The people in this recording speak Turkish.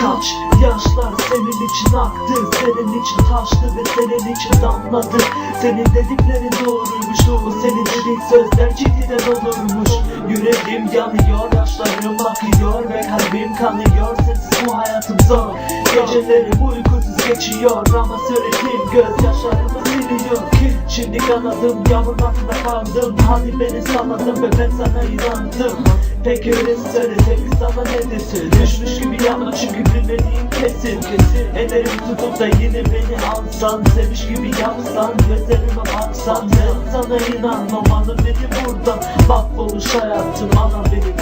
Kaç yaşlar senin için aktı Senin için taştı ve senin için damladı. Senin dediklerin doğruymuş Bu senin dediğin sözler ciddiden olurmuş Yüreğim yanıyor yaşlarım akıyor Ve kalbim kanıyor. Sensiz bu hayatım zor. Gecelerim uykusuz geçiyor Ama söylediğim gözyaşlarımı siliyor Şimdi kanadım yağmurun altında kaldım. Hadi beni salladın ve ben sana inandım. Peki öyle söyle sevgi sana ne desin? Düşmüş gibi yanma çünkü bilmediğim kesin. Kesin. Ellerimi tutup da yine beni alsan. Sevmiş gibi yapsan gözlerime baksan. Ben sana inanmam anı beni buradan Mahvolmuş hayatım. Anam beni